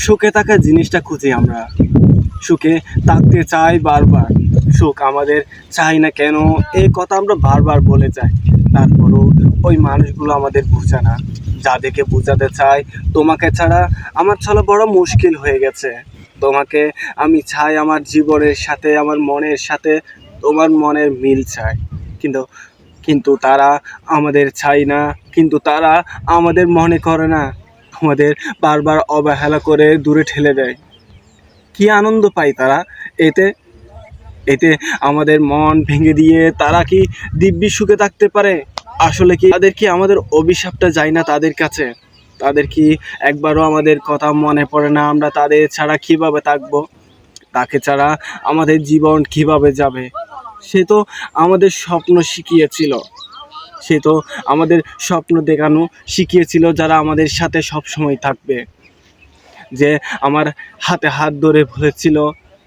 সুখে থাকা জিনিসটা খুঁজি আমরা। সুখে থাকতে চাই বারবার। সুখ আমাদের চাই না কেন? এই কথা আমরা বারবার বলে যাই। তারপরও ওই মানুষগুলো আমাদের বোঝে না। যাদেরকে বোঝাতে চাই, তোমাকে ছাড়া আমার চলা বড় মুশকিল হয়ে গেছে। তোমাকে আমি চাই আমার জীবনের সাথে, আমার মনের সাথে তোমার মনের মিল চাই। কিন্তু কিন্তু তারা আমাদের চাই না। কিন্তু তারা আমাদের মনে করে না। আমাদের বারবার অবহেলা করে দূরে ঠেলে দেয়। কি আনন্দ পায় তারা? এতে এতে আমাদের মন ভেঙে দিয়ে তারা কি দিব্যি সুখে থাকতে পারে? আসলে কি তাদের কি আমাদের অভিশাপটা যায় না তাদের কাছে? তাদের কি একবারও আমাদের কথা মনে পড়ে না আমরা তাদের ছাড়া কীভাবে থাকব? তাকে ছাড়া আমাদের জীবন কীভাবে যাবে? সে তো আমাদের স্বপ্ন শিখিয়েছিল। সে তো আমাদের স্বপ্ন দেখানো শিখিয়েছিল যারা আমাদের সাথে সব সময় থাকবে। যে আমার হাতে হাত ধরে বলেছিল,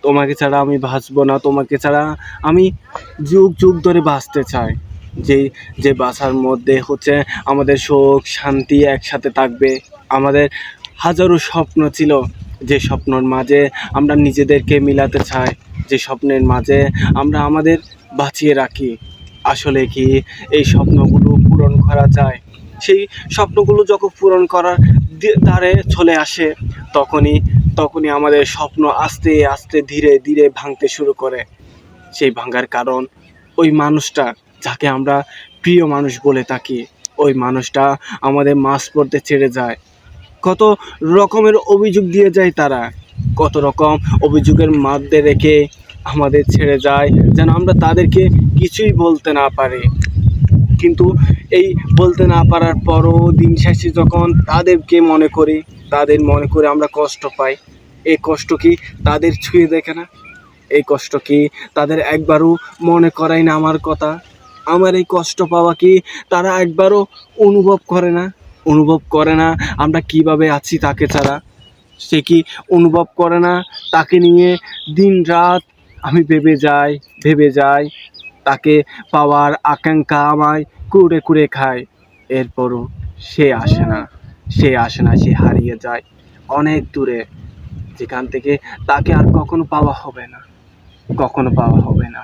তোমাকে ছাড়া আমি বাঁচবো না, তোমাকে ছাড়া আমি যুগ যুগ ধরে বাঁচতে চাই। যে যে বাসার মধ্যে হচ্ছে আমাদের সুখ, শান্তি একসাথে থাকবে। আমাদের হাজারো স্বপ্ন ছিল যে স্বপ্নর মাঝে আমরা নিজেদেরকে মিলাতে চাই, যে স্বপ্নের মাঝে আমরা আমাদের বাঁচিয়ে রাখি। আসলে কি এই স্বপ্নগুলো পূরণ করা যায়? সেই স্বপ্নগুলো যখন পূরণ করার দ্বারে চলে আসে, তখনই তখনই আমাদের স্বপ্ন আস্তে আস্তে ধীরে ধীরে ভাঙতে শুরু করে। সেই ভাঙার কারণ ওই মানুষটা যাকে আমরা প্রিয় মানুষ বলে থাকি, ওই মানুষটা আমাদের মাছ পড়তে ছেড়ে যায়। কত রকমের অভিযোগ দিয়ে যায় তারা। কত রকম অভিযোগের মধ্যে রেখে আমাদের ছেড়ে যায়, যেন আমরা তাদেরকে কিছুই বলতে না পারি। কিন্তু এই বলতে না পারার পরও দিন শেষে যখন তাদেরকে মনে করি, তাদের মনে করে আমরা কষ্ট পাই। এই কষ্ট কি তাদের ছুঁয়ে দেখে না? এই কষ্ট কি তাদের একবারও মনে করায় না আমার কথা? আমার এই কষ্ট পাওয়া কি তারা একবারও অনুভব করে না? অনুভব করে না আমরা কীভাবে আছি তাকে ছাড়া? সে কি অনুভব করে না তাকে নিয়ে দিন রাত আমি ভেবে যাই ভেবে যাই, তাকে পাওয়ার আকাঙ্ক্ষা আমায় কুড়ে কুড়ে খায়। এরপরও সে আসে না, সে আসে না, সে হারিয়ে যায় অনেক দূরে। যেখান থেকে তাকে আর কখনো পাওয়া হবে না, কখনো পাওয়া হবে না।